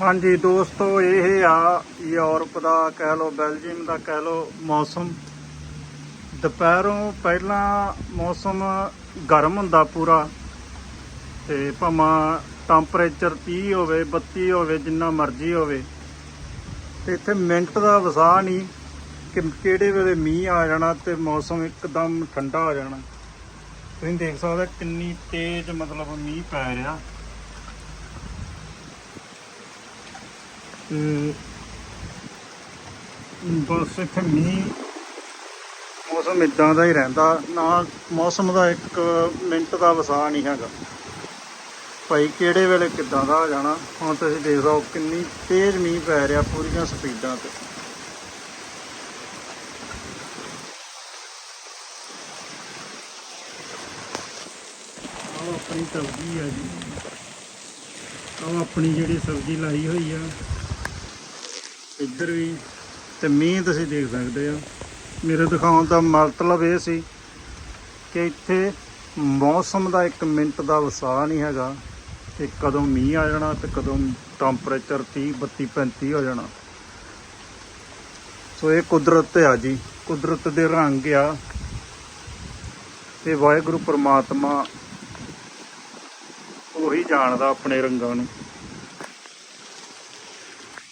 ਹਾਂਜੀ ਦੋਸਤੋ, ਇਹ ਆ ਯੂਰਪ ਦਾ, ਕਹਿ ਲੋ ਬੈਲਜੀਅਮ ਦਾ, ਕਹਿ ਲੋ ਮੌਸਮ। ਦੁਪਹਿਰੋਂ ਪਹਿਲਾਂ ਮੌਸਮ ਗਰਮ ਹੁੰਦਾ ਪੂਰਾ, ਤੇ ਭਾਵੇਂ ਟੈਂਪਰੇਚਰ 30 ਹੋਵੇ 32 ਹੋਵੇ, ਜਿੰਨਾ ਮਰਜ਼ੀ ਹੋਵੇ। ਤੇ ਇੱਥੇ ਮਿੰਟ ਦਾ ਵਸਾ ਨਹੀਂ, ਕਿ ਕਿਹੜੇ ਵੇਲੇ ਮੀਂਹ ਆ ਜਾਣਾ ਤੇ ਮੌਸਮ ਇੱਕਦਮ ਠੰਡਾ ਹੋ ਜਾਣਾ। ਤੁਸੀਂ ਦੇਖ ਸਕਦੇ ਕਿੰਨੀ ਤੇਜ਼ ਮਤਲਬ ਮੀਂਹ ਪੈ ਰਿਹਾ। ਤੇ ਬਸ ਇੱਥੇ ਮੀਂਹ ਮੌਸਮ ਇਦਾਂ ਦਾ ਹੀ ਰਹਿੰਦਾ। ਨਾ ਮੌਸਮ ਦਾ ਇੱਕ ਮਿੰਟ ਦਾ ਵਸਾ ਨਹੀਂ ਹੈਗਾ। ਭਾਈ ਕਿਹੜੇ ਵੇਲੇ ਕਿੱਦਾਂ ਦਾ ਆ ਜਾਣਾ? ਹੁਣ ਤੁਸੀਂ ਦੇਖ ਲਓ ਕਿੰਨੀ ਤੇਜ਼ ਮੀਂਹ ਪੈ ਰਿਹਾ ਪੂਰੀਆਂ ਸਪੀਡਾਂ ਤੇ। ਆਹ ਆਪਣੀ ਸਬਜ਼ੀ ਆ ਜੀ। ਆਹ ਆਪਣੀ ਜਿਹੜੀ ਸਬਜ਼ੀ ਲਾਈ ਹੋਈ ਆ। ਇੱਧਰ ਵੀ ਤੇ ਮੀਂਹ ਤੁਸੀਂ ਦੇਖ ਸਕਦੇ ਹੋ ਮੇਰੇ ਦਿਖਾਉਣ ਦਾ ਮਤਲਬ ਇਹ ਸੀ ਕਿ ਇੱਥੇ ਮੌਸਮ ਦਾ ਇੱਕ ਮਿੰਟ ਦਾ ਵਸਾ ਨਹੀਂ ਹੈਗਾ ਕਿ ਕਦੋਂ ਮੀਂਹ ਆ ਜਾਣਾ ਤੇ ਕਦੋਂ ਟੈਂਪਰੇਚਰ 30 32 35 ਹੋ ਜਾਣਾ। ਸੋ ਇਹ ਕੁਦਰਤ ਆ ਜੀ। ਕੁਦਰਤ ਦੇ ਰੰਗ ਆ ਤੇ ਵਾਹਿਗੁਰੂ ਪ੍ਰਮਾਤਮਾ ਉਹੀ ਜਾਣਦਾ ਆਪਣੇ ਰੰਗਾਂ ਨੂੰ।